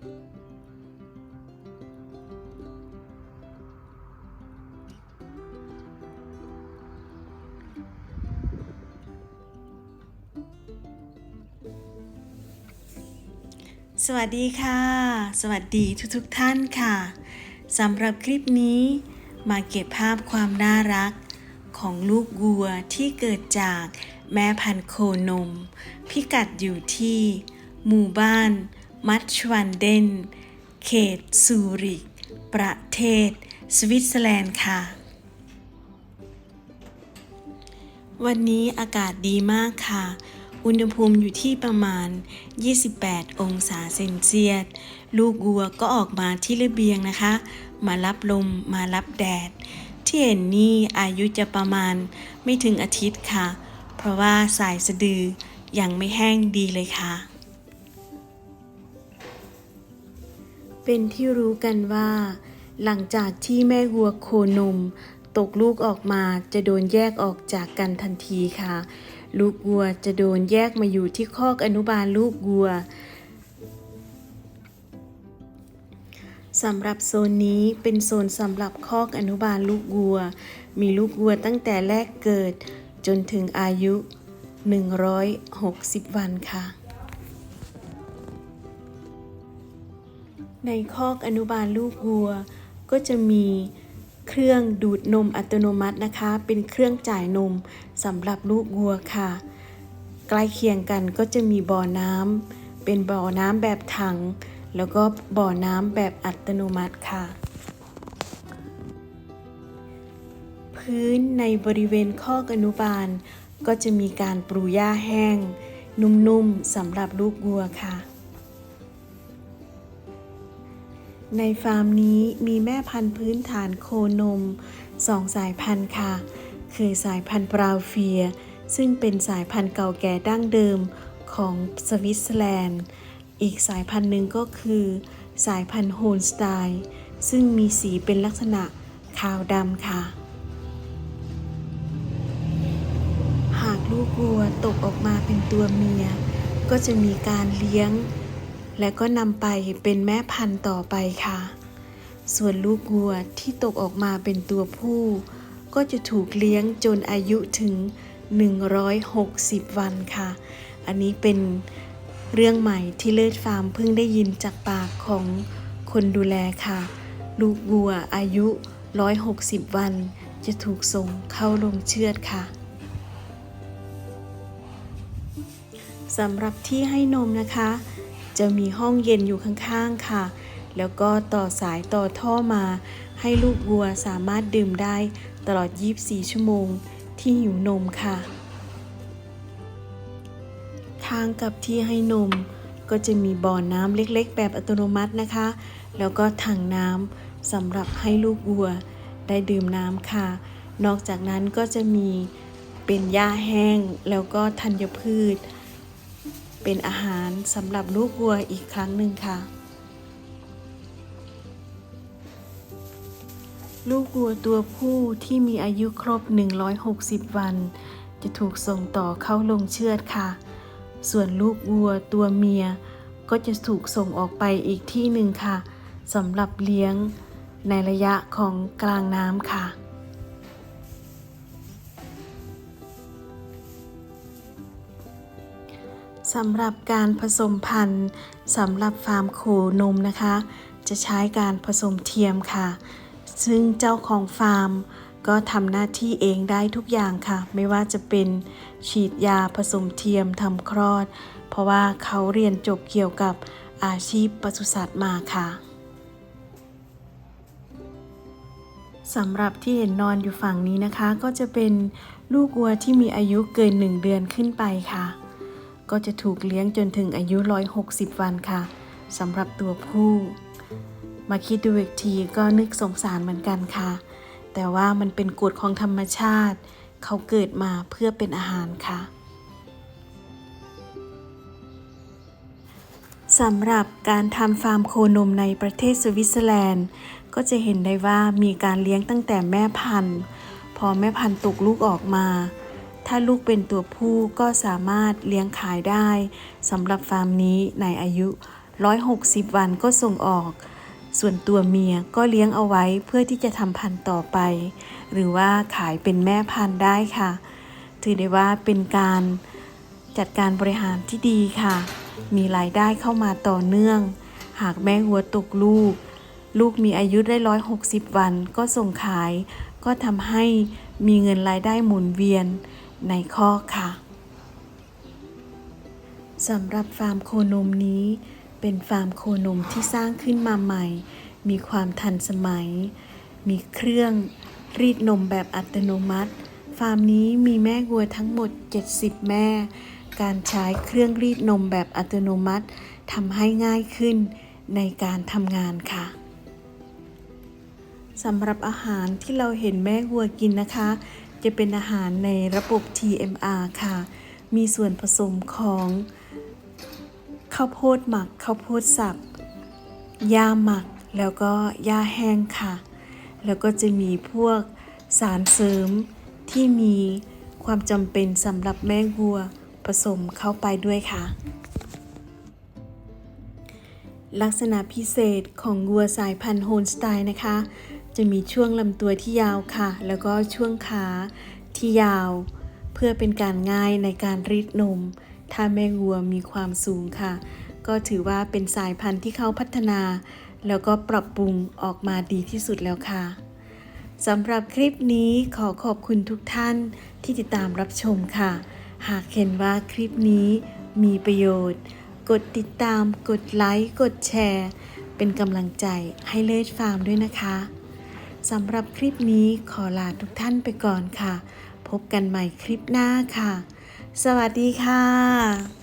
สวัสดีค่ะ สวัสดีทุกๆทท่านค่ะสำหรับคลิปนี้มาเก็บภาพความน่ารักของลูกวัวที่เกิดจากแม่พันธุ์โคนม พิกัดอยู่ที่ หมู่บ้าน มัตชวันเดน เขตซูริก ประเทศ สวิตเซอร์แลนด์ค่ะ วันนี้อากาศดีมากค่ะ อุณหภูมิอยู่ที่ประมาณ 28 องศาเซนเซียส ลูกวัวก็ออกมาที่ระเบียงนะคะ มารับลม มารับแดด ที่เห็นนี่อายุจะประมาณไม่ถึงอาทิตย์ค่ะ เพราะว่าสายสะดือยังไม่แห้งดีเลยค่ะ เป็นที่รู้กันว่า หลังจากที่แม่วัวโคนม ตกลูกออกมาจะโดนแยกออกจากกันทันทีค่ะ ลูกวัวจะโดนแยกมาอยู่ที่คอกอนุบาลลูกวัวสำหรับโซนนี้เป็นโซนสำหรับคอกอนุบาลลูกวัว มีลูกวัวตั้งแต่แรกเกิดจนถึงอายุ 160 วันค่ะ ในคอกอนุบาลลูกวัว ก็จะมีเครื่องดูดนมอัตโนมัตินะคะ เป็นเครื่องจ่ายนมสำหรับลูกวัวค่ะ ใกล้เคียงกันก็จะมีบ่อน้ำเป็นบ่อน้ำแบบถัง แล้วก็บ่อน้ำแบบอัตโนมัติค่ะ พื้นในบริเวณคอกอนุบาล ก็จะมีการปลูหญ้าแห้ง นุ่มๆสำหรับลูกวัวค่ะ ในฟาร์มนี้มีแม่พันธุ์พื้นฐานโคนมสองสายพันธุ์ค่ะ คือสายพันธุ์บราวเฟีย ซึ่งเป็นสายพันธุ์เก่าแก่ดั้งเดิมของสวิตเซอร์แลนด์ อีกสายพันธุ์หนึ่งก็คือ สายพันธุ์โฮลสไตน์ซึ่งมีสีเป็นลักษณะขาวดำค่ะ หากลูกวัวตกออกมาเป็นตัวเมีย ก็จะมีการเลี้ยง และก็นำไปเป็นแม่พันธุ์ต่อไปค่ะ ส่วนลูกวัวที่ตกออกมาเป็นตัวผู้ ก็จะถูกเลี้ยงจนอายุถึง 160 วันค่ะ อันนี้เป็นเรื่องใหม่ที่เลิศฟาร์มเพิ่งได้ยินจากปากของคนดูแลค่ะ ลูกวัวอายุ 160 วัน จะถูกส่งเข้าลงเชือดค่ะสำหรับที่ให้นมนะคะ จะมีห้องเย็นอยู่ข้างๆค่ะ แล้วก็ต่อสายต่อท่อมา ให้ลูกวัวสามารถดื่มได้ตลอด 24 ชั่วโมงที่หิวนมค่ะ ข้างกับที่ให้นมก็จะมีบ่อน้ำเล็กๆ แบบอัตโนมัตินะคะ แล้วก็ถังน้ำสำหรับให้ลูกวัวได้ดื่มน้ำค่ะ นอกจากนั้นก็จะมีเป็นหญ้าแห้งแล้วก็ธัญพืช เป็นอาหารสำหรับลูกวัวอีกครั้งหนึ่งค่ะ ลูกวัวตัวผู้ที่มีอายุครบ 160 วัน จะถูกส่งต่อเข้าลงเชือดค่ะ ส่วนลูกวัวตัวเมียก็จะถูกส่งออกไปอีกที่หนึ่งค่ะสำหรับเลี้ยงในระยะของกลางน้ำค่ะ สำหรับการผสมพันธุ์สำหรับฟาร์มโคนมนะคะ จะใช้การผสมเทียมค่ะ ซึ่งเจ้าของฟาร์มก็ทำหน้าที่เองได้ทุกอย่างค่ะ ไม่ว่าจะเป็นฉีดยาผสมเทียมทำคลอด เพราะว่าเขาเรียนจบเกี่ยวกับอาชีพปศุสัตว์มาค่ะสำหรับที่เห็นนอนอยู่ฝั่งนี้นะคะ ก็จะเป็นลูกวัวที่มีอายุเกิน 1 เดือนขึ้นไปค่ะ ก็จะถูกเลี้ยงจนถึงอายุ 160 วันค่ะสำหรับตัวผู้ มาคิดดูอีกทีก็นึกสงสารเหมือนกันค่ะ แต่ว่ามันเป็นกฎของธรรมชาติ เขาเกิดมาเพื่อเป็นอาหารค่ะสำหรับการทำฟาร์มโคนมในประเทศสวิตเซอร์แลนด์ ก็จะเห็นได้ว่ามีการเลี้ยงตั้งแต่แม่พันธุ์ พอแม่พันธุ์ตกลูกออกมา ถ้าลูกเป็นตัวผู้ก็สามารถเลี้ยงขายได้สำหรับฟาร์มนี้ในอายุ 160 วันก็ส่งออก ส่วนตัวเมียก็เลี้ยงเอาไว้เพื่อที่จะทำพันธุ์ต่อไป หรือว่าขายเป็นแม่พันธุ์ได้ค่ะ ถือได้ว่าเป็นการจัดการบริหารที่ดีค่ะ มีรายได้เข้ามาต่อเนื่อง หากแม่วัวตกลูก ลูกมีอายุได้ 160 วันก็ส่งขาย ก็ทำให้มีเงินรายได้หมุนเวียน ในคอค่ะสำหรับฟาร์มโคนมนี้ เป็นฟาร์มโคนมที่สร้างขึ้นมาใหม่ มีความทันสมัย มีเครื่องรีดนมแบบอัตโนมัติ ฟาร์มนี้มีแม่วัวทั้งหมด 70 แม่ การใช้เครื่องรีดนมแบบอัตโนมัติทำให้ง่ายขึ้นในการทำงานค่ะสำหรับอาหารที่เราเห็นแม่วัวกินนะคะ จะเป็นอาหารในระบบ TMR ค่ะ มีส่วนผสมของ ข้าวโพดหมัก ข้าวโพดสับหญ้าหมัก แล้วก็หญ้าแห้งค่ะ แล้วก็จะมีพวกสารเสริมที่มีความจำเป็นสำหรับแม่วัวผสมเข้าไปด้วยค่ะ ลักษณะพิเศษของวัวสายพันธุ์โฮลสไตน์นะคะ จะมีช่วงลำตัวที่ยาวค่ะ แล้วก็ช่วงขาที่ยาว เพื่อเป็นการง่ายในการรีดนม ถ้าแม่วัวมีความสูงค่ะ ก็ถือว่าเป็นสายพันธุ์ที่เขาพัฒนา แล้วก็ปรับปรุงออกมาดีที่สุดแล้วค่ะสำหรับคลิปนี้ขอขอบคุณทุกท่านที่ติดตามรับชมค่ะ หากเห็นว่าคลิปนี้มีประโยชน์ กดติดตาม กดไลค์ กดแชร์ เป็นกำลังใจให้เลดฟาร์มด้วยนะคะ สำหรับคลิปนี้ขอลาทุกท่านไปก่อนค่ะ พบกันใหม่คลิปหน้าค่ะ สวัสดีค่ะ